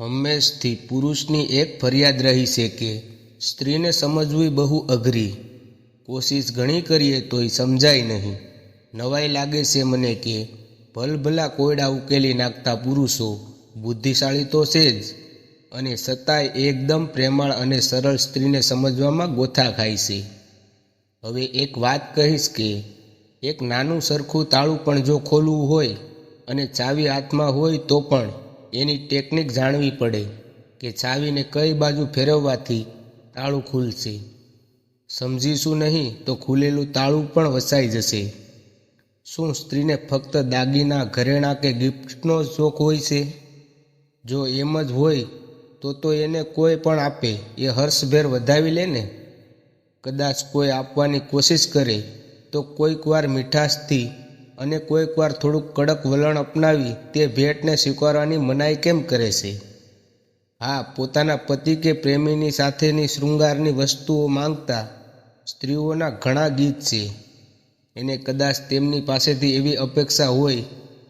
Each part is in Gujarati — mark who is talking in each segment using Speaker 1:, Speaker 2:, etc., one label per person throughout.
Speaker 1: હંમેશથી પુરુષની એક ફરિયાદ રહી છે કે સ્ત્રીને સમજવી બહુ અઘરી. કોશિશ ઘણી કરીએ તોય સમજાય નહીં. નવાઈ લાગે છે મને કે ભલભલા કોયડા ઉકેલી નાખતા પુરુષો બુદ્ધિશાળી તો છે જ અને છતાંય એકદમ પ્રેમાળ અને સરળ સ્ત્રીને સમજવામાં ગોથા ખાય છે. હવે એક વાત કહીશ કે એક નાનું સરખું તાળું પણ જો ખોલવું હોય અને ચાવી હાથમાં હોય તો પણ એની ટેકનિક જાણવી પડે કે ચાવીને કઈ બાજુ ફેરવવાથી તાળું ખુલશે. સમજીશું નહીં તો ખુલેલું તાળું પણ વસાઈ જશે. શું સ્ત્રીને ફક્ત દાગીના, ઘરેણાં કે ગિફ્ટનો શોખ હોય છે? જો એમ જ હોય, તો તો એને કોઈ પણ આપે, એ હર્ષભેર વધાવી લે ને? કદાચ કોઈ આપવાની કોશિશ કરે, તો કોઈક વાર મીઠાશથી અને કોઈક વાર થોડુંક કડક વલણ અપનાવી તે ભેટને સ્વીકારવાની મનાઈ કેમ કરે છે? હા, પોતાના પતિ કે પ્રેમીની સાથેની શૃંગારની વસ્તુઓ માંગતા સ્ત્રીઓના ઘણા ગીત છે. એને કદાચ તેમની પાસેથી એવી અપેક્ષા હોય,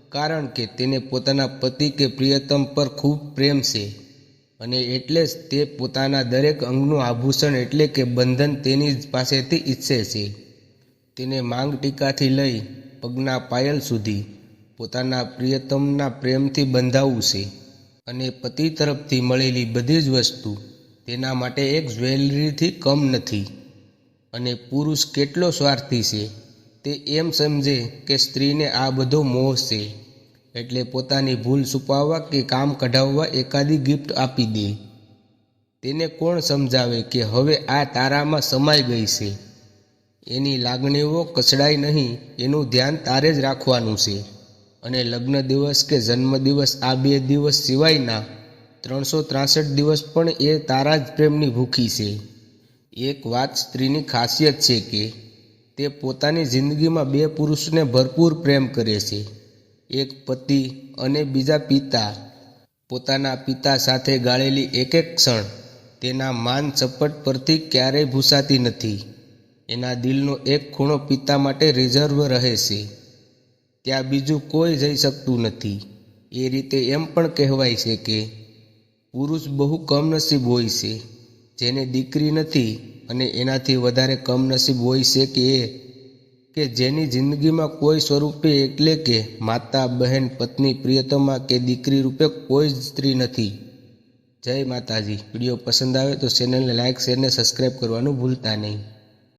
Speaker 1: કારણ કે તેને પોતાના પતિ કે પ્રિયતમ પર ખૂબ પ્રેમ છે. અને એટલે જ તે પોતાના દરેક અંગનું આભૂષણ એટલે કે બંધન તેની પાસેથી ઈચ્છે છે. તેને માંગ ટીકાથી લઈ પગના પાયલ સુધી પોતાના પ્રિયતમના પ્રેમથી બંધાવવું છે અને પતિ તરફથી મળેલી બધી જ વસ્તુ તેના માટે એક જ્વેલરીથી કમ નથી. અને પુરુષ કેટલો સ્વાર્થી છે તે એમ સમજે કે સ્ત્રીને આ બધો મોહ છે. એટલે પોતાની ભૂલ છુપાવવા કે કામ કઢાવવા એકાદી ગિફ્ટ આપી દે. તેને કોણ સમજાવે કે હવે આ તારામાં સમાઈ ગઈ છે? એની લાગણીઓ કચડાય નહીં, એનું ધ્યાન તારે જ રાખવાનું છે. અને લગ્ન દિવસ કે જન્મદિવસ આ બે દિવસ સિવાયના ત્રણસો ત્રાસઠ દિવસ પણ એ તારા જ પ્રેમની ભૂખી છે. એક વાત સ્ત્રીની ખાસિયત છે કે તે પોતાની જિંદગીમાં બે પુરુષને ભરપૂર પ્રેમ કરે છે. એક પતિ અને બીજા પિતા પોતાના પિતા સાથે ગાળેલી એક એક ક્ષણ તેના માન ચપટ પરથી ક્યારેય ભૂસાતી નથી. એના દિલનો એક ખૂણો પિતા માટે રિઝર્વ રહે છે. ત્યાં બીજું કોઈ જઈ શકતું નથી. એ રીતે એમ પણ કહેવાય છે કે પુરુષ બહુ કમનસીબ હોય છે, જેને દીકરી નથી અને એનાથી વધારે કમનસીબ હોય છે કે એ, કે જેની જિંદગીમાં કોઈ સ્વરૂપે એટલે કે માતા, બહેન, પત્ની, પ્રિયતમા કે દીકરી રૂપે કોઈ જ સ્ત્રી નથી. જય માતાજી. વીડિયો પસંદ આવે તો ચેનલને લાઇક શેર ને સબસ્ક્રાઈબ કરવાનું ભૂલતા નહીં.